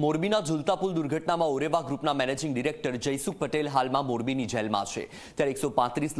મોરબીના ઝુલતા પુલ દુર્ઘટનામાં ઓરેવા ગ્રુપના મેનેજિંગ ડિરેક્ટર જયસુખ પટેલ હાલમાં મોરબીની જેલમાં છે. ત્યારે એકસો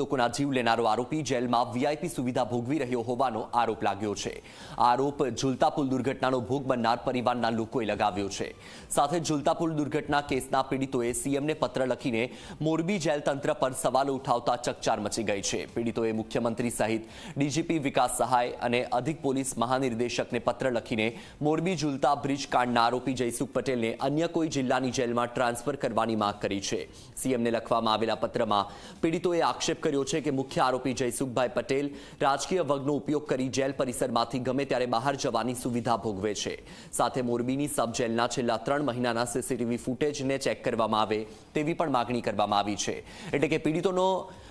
લોકોના જીવ લેનારો આરોપી જેલમાં વીઆઈપી સુવિધા ભોગવી રહ્યો હોવાનો આરોપ લાગ્યો છે. આરોપ ઝુલતા પુલ દુર્ઘટનાનો ભોગ બનનાર પરિવારના લોકોએ લગાવ્યો છે. સાથે ઝુલતા પુલ દુર્ઘટના કેસના પીડિતોએ સીએમને પત્ર લખીને મોરબી જેલ તંત્ર પર સવાલો ઉઠાવતા ચકચાર મચી ગઈ છે. પીડિતોએ મુખ્યમંત્રી સહિત ડીજીપી વિકાસ સહાય અને અધિક પોલીસ મહાનિર્દેશકને પત્ર લખીને મોરબી ઝુલતા બ્રિજ કાંડના આરોપી જયસુખ પટેલને અન્ય કોઈ જિલ્લાની જેલમાં ટ્રાન્સફર કરવાની માંગ કરી છે. સીએમને લખવામાં આવેલા પત્રમાં પીડિતોએ આક્ષેપ કર્યો છે કે મુખ્ય આરોપી જયસુખભાઈ પટેલ રાજકીય વગનો ઉપયોગ કરી જેલ પરિસરમાંથી ગમે ત્યારે બહાર જવાની સુવિધા ભોગવે છે. સાથે મોરબીની સબ જેલના છેલ્લા ત્રણ મહિનાના સીસીટીવી ફૂટેજને ચેક કરવામાં આવે તેવી પણ માગણી કરવામાં આવી છે. એટલે કે પીડિતોનો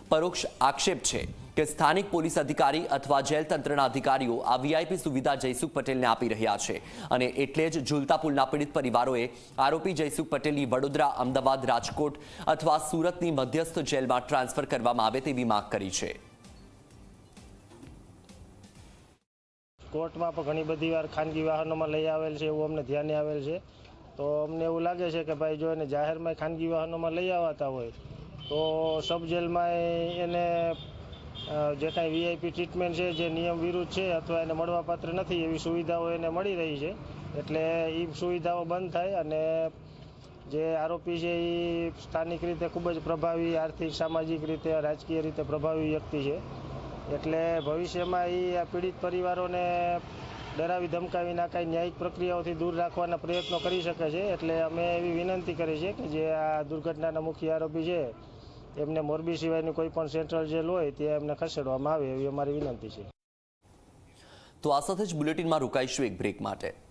પરોક્ષ આક્ષેપ છે. કે સ્થાનિક પોલીસ અધિકારી અથવા જેલ તંત્રના અધિકારીઓ આ વીઆઈપી સુવિધા જયસુખ પટેલને આપી રહ્યા છે. અને એટલે જ ઝુલતા પુલના પીડિત પરિવારોએ આરોપી જયસુખ પટેલની વડોદરા, અમદાવાદ, રાજકોટ અથવા સુરતની મધ્યસ્થ જેલમાં ટ્રાન્સફર કરવામાં આવે તેવી માંગ કરી છે. કોર્ટમાં પણ ઘણી બધી વાર ખાનગી વાહનોમાં લઈ આવેલ છે એવું અમને ધ્યાને આવેલ છે. તો અમને એવું લાગે છે કે ભાઈ જો એને જાહેરમાં ખાનગી વાહનોમાં લઈ આવતા હોય, તો સબ જેલમાં એને જે કાંઈ વીઆઈપી ટ્રીટમેન્ટ છે, જે નિયમ વિરુદ્ધ છે અથવા એને મળવાપાત્ર નથી એવી સુવિધાઓ એને મળી રહી છે. એટલે એ સુવિધાઓ બંધ થાય અને જે આરોપી છે એ સ્થાનિક રીતે ખૂબ જ પ્રભાવી, આર્થિક, સામાજિક રીતે, રાજકીય રીતે પ્રભાવી વ્યક્તિ છે. એટલે ભવિષ્યમાં એ આ પીડિત પરિવારોને ડરાવી ધમકાવી નાખાય ન્યાયિક પ્રક્રિયાઓથી દૂર રાખવાના પ્રયત્નો કરી શકે છે. એટલે અમે એવી વિનંતી કરી છે કે જે આ દુર્ઘટનાના મુખ્ય આરોપી છે એમને મોરબી સિવાયની કોઈ પણ સેન્ટ્રલ જેલ હોય ત્યાં એમને ખસેડવામાં આવે એવી અમારી વિનંતી છે. તો આ સાથે જ બુલેટિનમાં રોકાઈશું એક બ્રેક માટે.